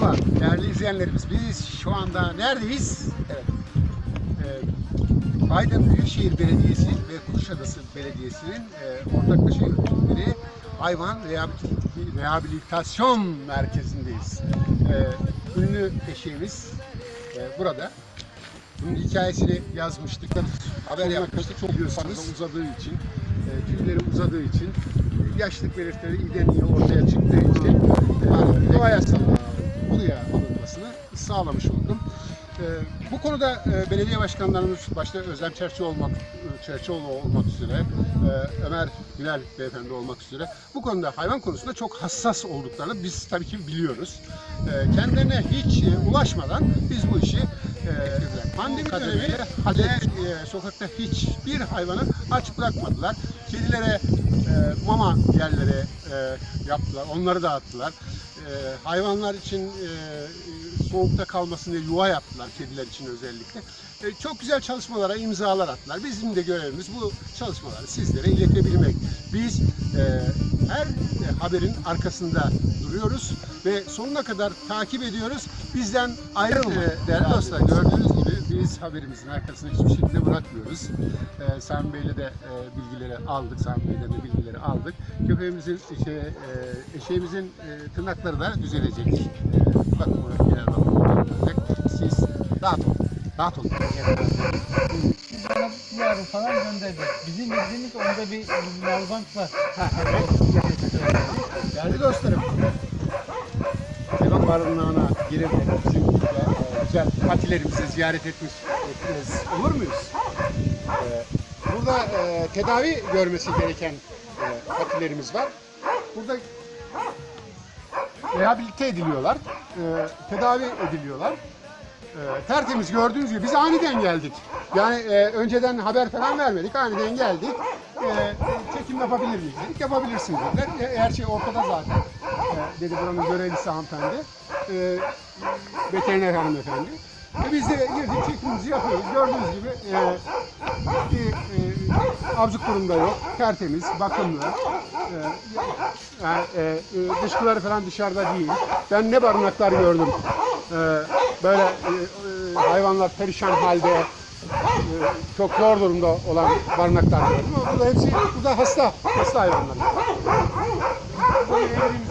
Merhaba değerli izleyenlerimiz. Biz şu anda neredeyiz? Evet. Ee, Aydın Büyükşehir Belediyesi ve Kuşadası Belediyesi'nin e, ortaklaşa yürüttükleri hayvan rehabilit- rehabilitasyon merkezindeyiz. Ee, ünlü eşeğimiz e, burada. Bunun hikayesini yazmıştık. Haber yapmıştık. Çok biliyorsanız uzadığı için, e, tüyleri uzadığı için, yaşlık belirtileri ideniye ortaya çıktığı için yani doğa yasalarına buraya alınmasını sağlamış oldum. E, bu konuda e, belediye başkanlarımız başta Özlem Çerçi olmak, Çerçioğlu olmak üzere, e, Ömer Günel beyefendi olmak üzere bu konuda hayvan konusunda çok hassas olduklarını biz tabii ki biliyoruz. E, kendilerine hiç e, ulaşmadan biz bu işi e, pandemi döneminde hadi e, sokakta hiçbir hayvanı aç bırakmadılar. Kedilere e, mama yerlere e, yaptılar, onları dağıttılar. E, hayvanlar için e, soğukta kalmasın diye yuva yaptılar kediler için özellikle. E, çok güzel çalışmalara imzalar attılar. Bizim de görevimiz bu çalışmaları sizlere iletebilmek. Biz e, her e, haberin arkasında duruyoruz ve sonuna kadar takip ediyoruz. Bizden ayrılmayın. E, değerli dostlar gördüğünüz gibi biz haberimizin arkasını hiçbir şekilde bırakmıyoruz. E, Sami Bey'le de e, bilgileri aldık. Sami Bey'den de bilgileri aldık. Köpeğimizin, şey, e, eşeğimizin e, tırnakları da düzelecek. E, buraya genel bakım düzelecek. Siz rahat olun. Rahat olun. Biz ona bir yavru falan gönderdik. Bizim bildiğimiz onda bir malbank var. Değerli dostlarım, hayvan barınağına girip bizim güzel patilerimizi ziyaret etmiş etmez olur muyuz? E, burada e, tedavi görmesi gereken e, patilerimiz var. Burada rehabilite ediliyorlar, e, tedavi ediliyorlar. E, tertemiz gördüğünüz gibi biz aniden geldik. Yani e, önceden haber falan vermedik, aniden geldik. E, çekim yapabilir miyiz yapabilirsiniz. E, her şey ortada zaten, dedi buranın görevlisi hanımefendi. E, veteriner hanımefendi. E, biz de girdik, çekimimizi yapıyoruz. Gördüğünüz gibi e, bir e, abcık durumda yok, tertemiz, bakımlı. E, e, e, dışkıları falan dışarıda değil. Ben ne barınaklar gördüm. E, böyle e, e, hayvanlar perişan halde, e, çok zor durumda olan barınaklar. Ama burada hepsi, burada hasta, hasta hayvanlar. Bu evimiz